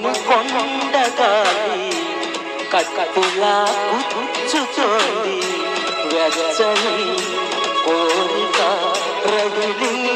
చివుమని కొండగాలి కట్టులా కుచ్చుతోంది వెచ్చని కోరిక రగిలింది.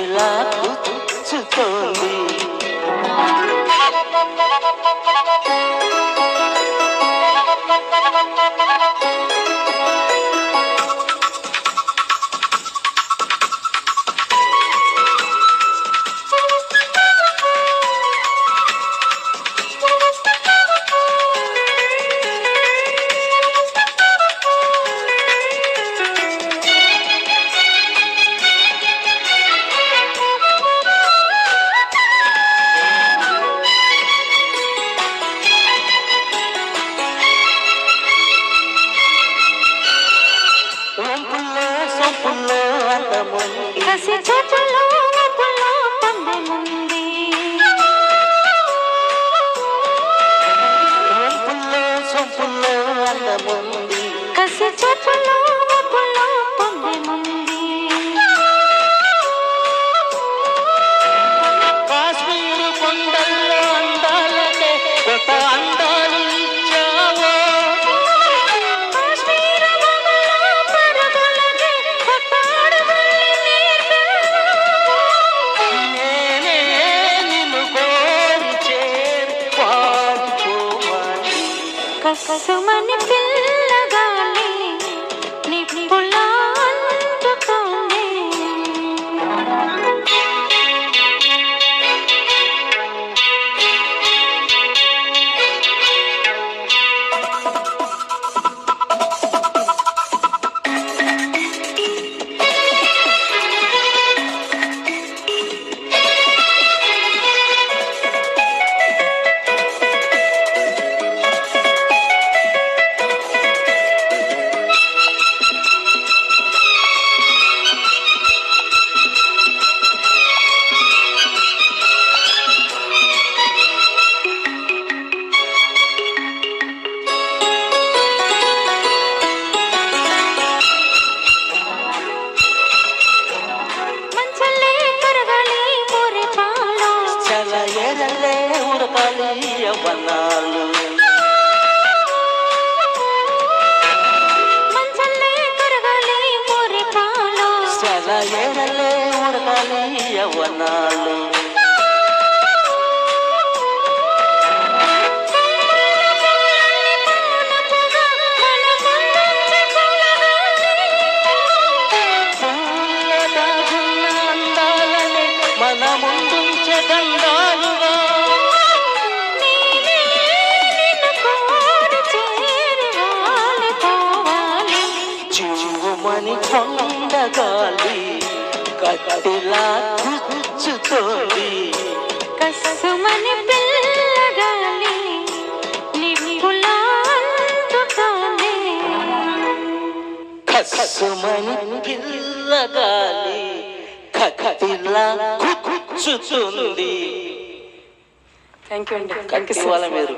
కట్టులా కూర్చుతోంది వంపుల్లో చూపులో వపులో పందెముంది. వంపుల్లో సొంపుల్లో అందముంది. కసి చూపులో వపులో పందెముంది. కసుమని పిల్లగాలి నిప్పులా అందుతోంది வலியவனானு ಸಲ ಎರಲೇ ಉರಲಿಯವನಾಳು చివుమని కొండగాలి కట్టిలా కూర్చుతోంది కసుమని పిల్లగాలి నిప్పులా అందుతోంది కసుమని పిల్లగాలి కట్టిలా కూర్చుతుంది థ్యాంక్ యూ అండి. కట్టి వాళ్ళ మీరు?